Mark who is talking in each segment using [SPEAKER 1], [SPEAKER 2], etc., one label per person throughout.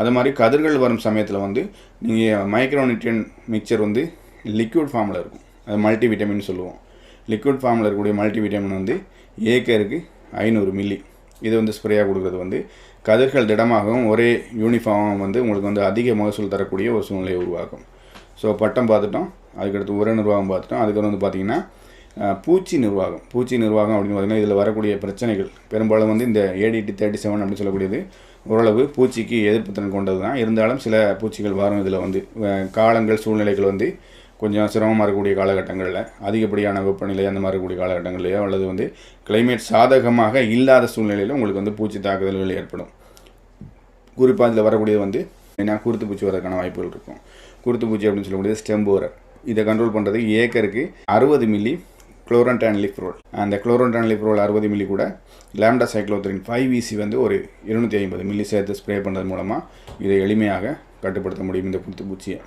[SPEAKER 1] அது மாதிரி கதிர்கள் வரும் சமயத்தில் வந்து நீங்கள் மைக்ரோநியூட்ரியன் மிக்சர் வந்து லிக்விட் ஃபார்மில் இருக்கும். அது மல்டி விட்டமின் சொல்லுவோம் லிக்விட் ஃபார்மில் இருக்கக்கூடிய மல்டி விட்டமின் வந்து ஏக்கருக்கு ஐநூறு மில்லி இது வந்து ஸ்ப்ரேயாக கொடுக்குறது வந்து கதிர்கள் திடமாகவும் ஒரே யூனிஃபார்மாக வந்து உங்களுக்கு வந்து அதிக மகசூல் தரக்கூடிய ஒரு சூழ்நிலையை உருவாக்கும். ஸோ பட்டம் பார்த்துட்டோம். அதுக்கடுத்து உர நிர்வாகம் பார்த்துட்டோம். அதுக்கப்புறம் வந்து பார்த்திங்கன்னா பூச்சி நிர்வாகம். பூச்சி நிர்வாகம் அப்படின்னு பார்த்தீங்கன்னா இதில் வரக்கூடிய பிரச்சனைகள். பெரும்பாலும் வந்து இந்த ஏடிடி தேர்ட்டி செவன் அப்படின்னு சொல்லக்கூடியது ஓரளவு பூச்சிக்கு எதிர்ப்பு திறன் கொண்டது தான் இருந்தாலும் சில பூச்சிகள் வரும் இதில் வந்து. காலங்கள் சூழ்நிலைகள் வந்து கொஞ்சம் சிரமமாக இருக்கக்கூடிய காலகட்டங்களில் அதிகப்படியான வெப்பநிலை அந்த மாதிரி இருக்கக்கூடிய காலகட்டங்கள்லையோ அல்லது வந்து கிளைமேட் சாதகமாக இல்லாத சூழ்நிலையில் உங்களுக்கு வந்து பூச்சி தாக்குதல்கள் ஏற்படும். குறிப்பாக இதில் வரக்கூடியது வந்து ஏன்னா குருத்து பூச்சி வரதுக்கான வாய்ப்புகள் இருக்கும். குருத்து பூச்சி அப்படின்னு சொல்லக்கூடியது ஸ்டெம்போரர் இதை கண்ட்ரோல் பண்ணுறது ஏக்கருக்கு அறுபது மில்லி குளோரன்டான்லிப்ரோல் அந்த குளோரன்டான்லிப்ரோல் அறுபது மில்லி கூட லேம்டா சைக்ளோத்ரின் ஃபைவ் இசி வந்து ஒரு இருநூற்றி ஐம்பது மில்லி சேர்த்து ஸ்ப்ரே பண்ணுறது மூலமாக இதை எளிமையாக கட்டுப்படுத்த முடியும் இந்த குருத்து பூச்சியை.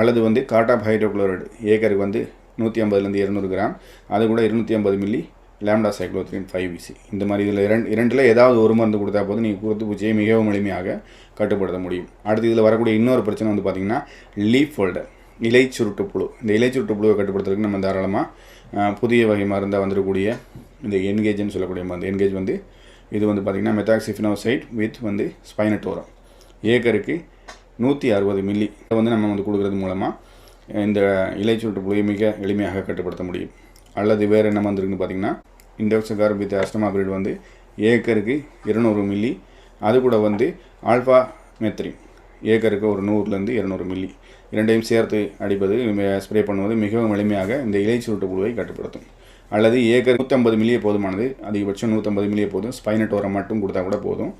[SPEAKER 1] அல்லது வந்து காட்டாப் ஹைட்ரோக்ளோரைடு ஏக்கருக்கு வந்து நூற்றி ஐம்பதுலேருந்து இரநூறு கிராம். அது கூட இருநூற்றி ஐம்பது milli lambda cyhalothrin five EC இந்த மாதிரி இதில் இரண்டு இரண்டில் ஏதாவது ஒரு மருந்து கொடுத்தா போதும் நீங்கள் குருத்து பூச்சியை மிகவும் எளிமையாக கட்டுப்படுத்த முடியும். அடுத்து இதில் வரக்கூடிய இன்னொரு பிரச்சனை வந்து பார்த்திங்கன்னா லீஃப் ஃபோல்டர் இலை சுருட்டு புழு. இந்த இலை சுருட்டு புழுவை கட்டுப்படுத்துறதுக்கு நம்ம தாராளமாக புதிய வகை மருந்தாக வந்துடக்கூடிய இந்த என்கேஜ்னு சொல்லக்கூடிய மருந்து. என்கேஜ் வந்து இது வந்து பார்த்திங்கன்னா மெத்தாக்சிஃபினோசைட் வித் வந்து ஸ்பைனட்டோரம் ஏக்கருக்கு நூற்றி அறுபது மில்லி இதை வந்து நம்ம வந்து கொடுக்குறது மூலமாக இந்த இலை சுருட்டு மிக எளிமையாக கட்டுப்படுத்த முடியும். அல்லது வேறு என்ன மருந்து பார்த்திங்கன்னா பார்த்தீங்கன்னா இண்டோக்சகார் வித் அஸ்டமா அஸ்டமாபிரிட் வந்து ஏக்கருக்கு இருநூறு மில்லி அது கூட வந்து ஆல்ஃபா மெத்ரின் ஏக்கருக்கு ஒரு நூறுலேருந்து இருநூறு மில்லி. இரண்டையும் சேர்த்து அடிப்பது ஸ்ப்ரே பண்ணுவது மிகவும் எளிமையாக இந்த இலை சுருட்டு புழுவை கட்டுப்படுத்தும். அல்லது ஏக்கர் நூற்றம்பது மில்லியே போதுமானது. அதிகபட்சம் நூற்றம்பது மில்லியே போதும். ஸ்பைனட் உரம் மட்டும் கொடுத்தா கூட போதும்.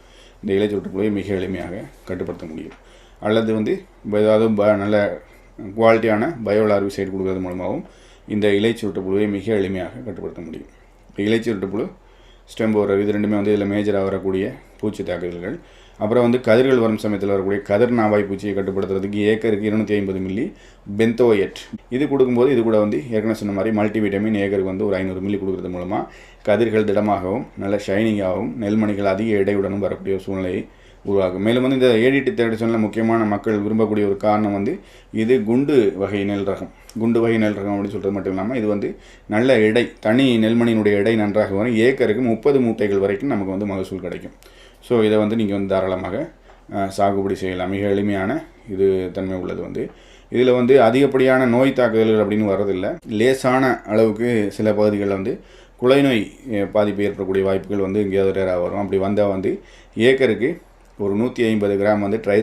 [SPEAKER 1] இந்த இலை சுருட்டு புழுவை மிக எளிமையாக கட்டுப்படுத்த முடியும். அல்லது வந்து ஏதாவது ப நல்ல குவாலிட்டியான பயோலார்வி சைடு கொடுக்கறது மூலமாகவும் இந்த இலை சுருட்டு புழுவை மிக எளிமையாக கட்டுப்படுத்த முடியும். இலை சுருட்டு புழு ஸ்டெம்போரர் இது ரெண்டுமே வந்து இதில் மேஜராக வரக்கூடிய பூச்சி தாக்குதல்கள். அப்புறம் வந்து கதிர்கள் வரும் சமயத்தில் வரக்கூடிய கதிர் நாவாய் பூச்சியை கட்டுப்படுத்துறதுக்கு ஏக்கருக்கு இருநூற்றி ஐம்பது மில்லி பெந்தோயட் இது கொடுக்கும்போது இது கூட வந்து ஏற்கனவே சொன்ன மாதிரி மல்டி விட்டமின் ஏக்கருக்கு வந்து ஒரு ஐநூறு மில்லி கொடுக்கறது மூலமாக கதிர்கள் திடமாகவும் நல்ல ஷைனிங்காகவும் நெல்மணிகள் அதிக எடையுடனும் வரக்கூடிய சூழ்நிலையை உருவாகும் மேலும் வந்து இந்த ஏடிடி தேடிசனில் முக்கியமான மக்கள் விரும்பக்கூடிய ஒரு காரணம் வந்து இது குண்டு வகை நெல் ரகம். குண்டு வகை நெல் ரகம் அப்படின்னு சொல்கிறது மட்டும் இல்லாமல் இது வந்து நல்ல எடை தனி நெல்மணியினுடைய எடை நன்றாக வரும். ஏக்கருக்கு முப்பது மூட்டைகள் வரைக்கும் நமக்கு வந்து மகசூல் கிடைக்கும். ஸோ இதை வந்து நீங்கள் வந்து தாராளமாக சாகுபடி செய்யலாம். மிக எளிமையான இது தன்மை உள்ளது வந்து. இதில் வந்து அதிகப்படியான நோய் தாக்குதல்கள் அப்படின்னு வர்றதில்லை. லேசான அளவுக்கு சில பகுதிகளில் வந்து குலைநோய் பாதிப்பு ஏற்படக்கூடிய வாய்ப்புகள் வந்து எங்கேயாவது ரேராக வரும். அப்படி வந்தால் வந்து ஏக்கருக்கு ஒரு நூற்றி ஐம்பது கிராம் வந்து ட்ரை